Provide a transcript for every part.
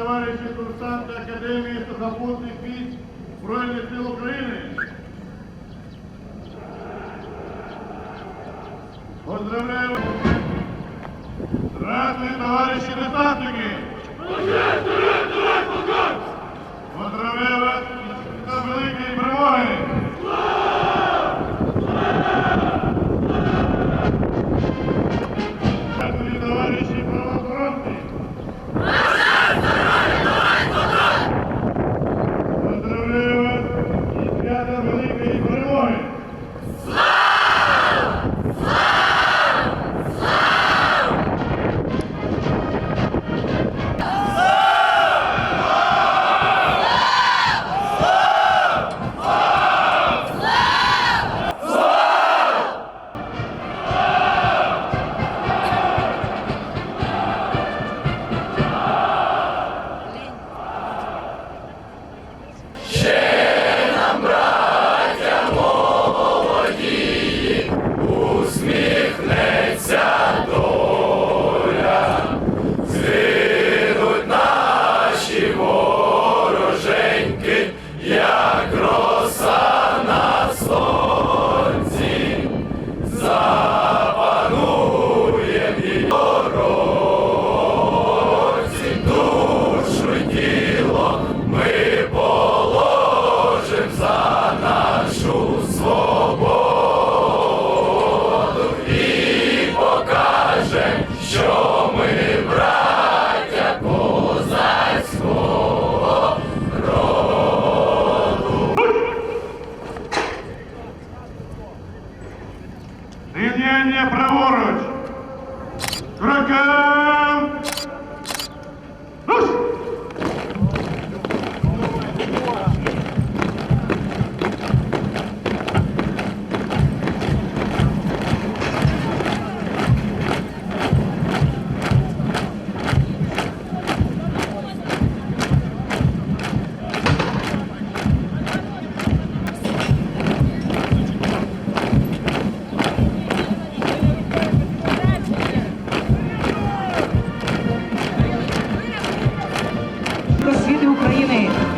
Здравствуйте, товарищи курсанты Академии сухопутных військ Збройних сил України. Поздравляю! Здравствуйте, товарищи десантники! Поздравляю вас з великої перемоги!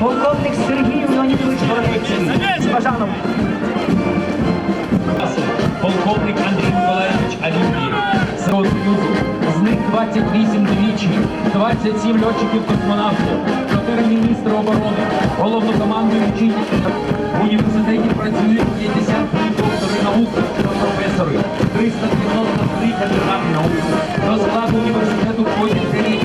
Полковник Сергій Леонідович Боровицький. З Бажаном. полковник Андрій Миколаївич. Силу Союзу. З них 28 двічі, 27 льотчиків-космонавтів, 4 міністри оборони, головнокомандуючий. В університеті працюють 53 доктори наук професори, 393 кандидати наук. До складу університету входять 9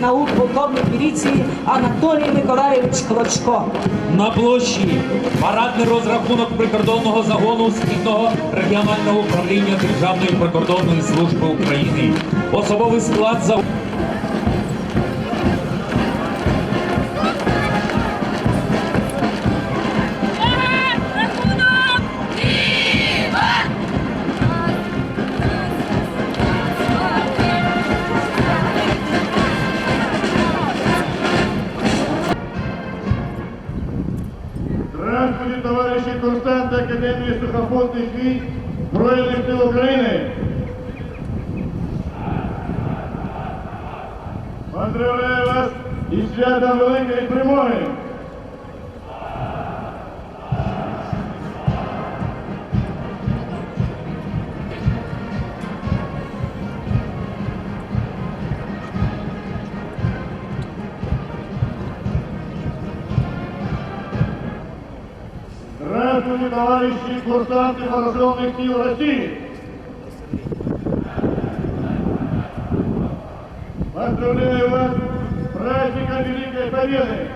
наук, полковник міліції Анатолій Миколаївич Клочко. На площі парадний розрахунок прикордонного загону Східного регіонального управління Державної прикордонної служби України. Особовий склад за курсанты сухопутних військ Збройних сил України. Поздравляю вас із святом великої перемоги. Здравствуйте, товарищи курсанты вооруженных сил России! Поздравляю вас с праздником Великой Победы!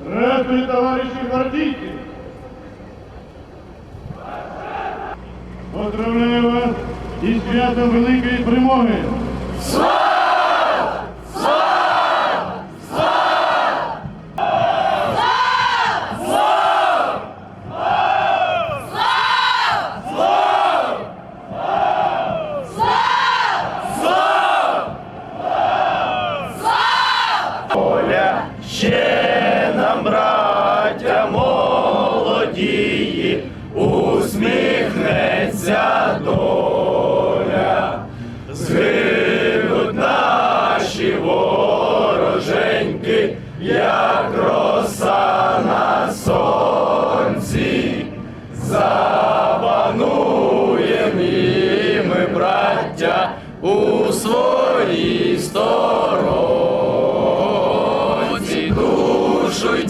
Здравствуйте, товарищи гвардейцы! Із святом великої перемоги! Ще душу й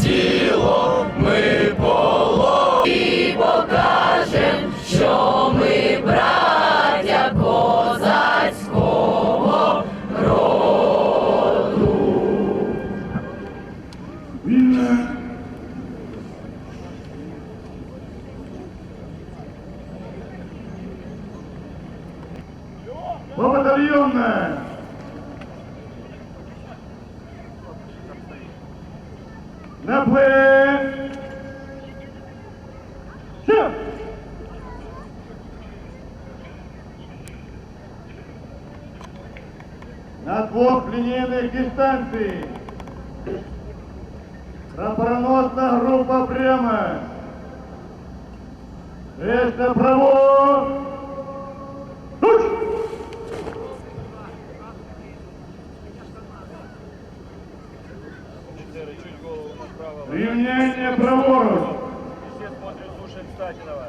на плей. На двух линейных дистанций. Пропроносная группа прямо. Это право. Рівняння праворуч. Статинова.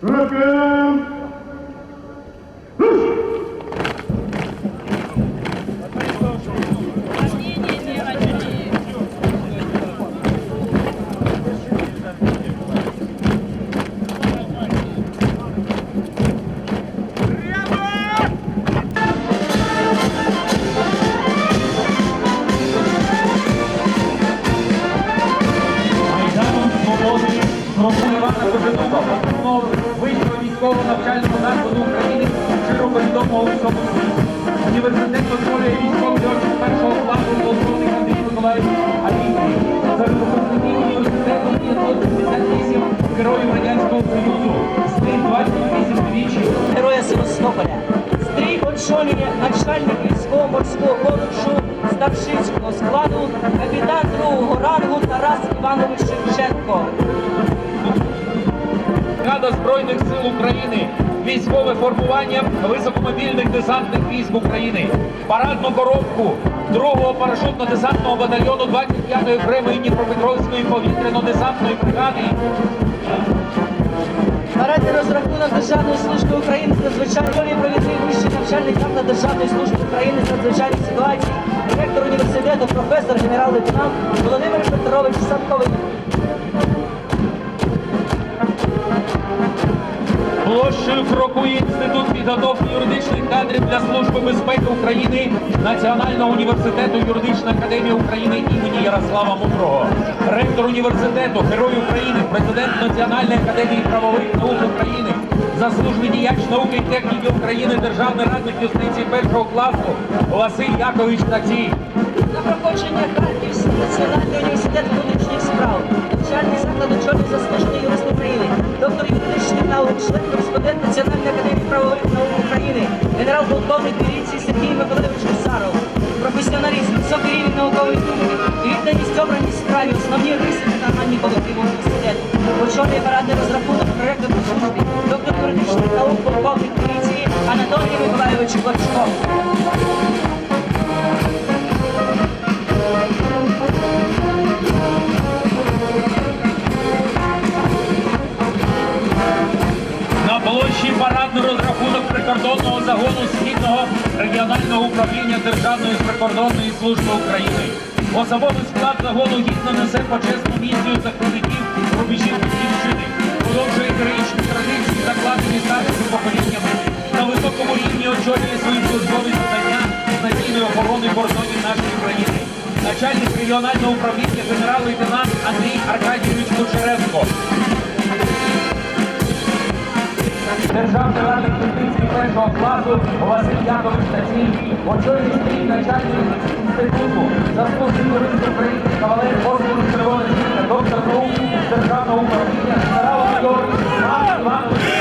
Туч! Старшинського складу, капітан другого рангу Тарас Іванович Шевченко. Рада Збройних сил України, військове формування високомобільних десантних військ України, парадну коробку 2-го парашютно-десантного батальйону 25-ї окремої Дніпропетровської повітряно-десантної бригади. Наразі розрахунок Державної служби України з надзвичайної ролі провідний вищий навчальний заклад Державної служби України з надзвичайних ситуацій, ректор університету, професор, генерал-лейтенант Володимир Петрович Садковий. Площею крокує інститут підготовки юридичних кадрів для служби безпеки України Національного університету юридична академія України імені Ярослава Мудрого, ректор університету, герой України, президент Національної академії правових наук України, заслужений діяч науки і техніки України, державний радник юстиції першого класу Василь Якович Тацій. На проходження Харківський національний університет внутрішніх справ, навчальний заклад очолює заслужений юрист України, доктор юридичних наук, член кореспондент Національної академії правових наук України, генерал-полковник міліції Сергій Миколаївич Косаров, професіоналізм, високий рівень наукової думки, відданість обраній справі, основні риси виконання колективу університету. Очолює парадний розрахунок проєкту по службі, доктор юридичних наук, полковник міліції Анатолій Миколаївич Клочко. Управління Державної прикордонної служби України. Особовий склад загону гідно несе почесну місію захисників рубежів Батьківщини, продовжує героїчні традиції, закладені старшими поколіннями. На високому рівні очолює свої службові завдання надійної охорони кордонів нашої країни. Начальник регіонального управління генерал-лейтенант Андрій Аркадійович Кучеренко. Державний радник юстиції першого класу Василь Якович Тацій, очолює стрій начальник інституту, заслужений юрист України, кавалер ордену Червоної доктор наук державного управління, генерал-майор Іван Іванович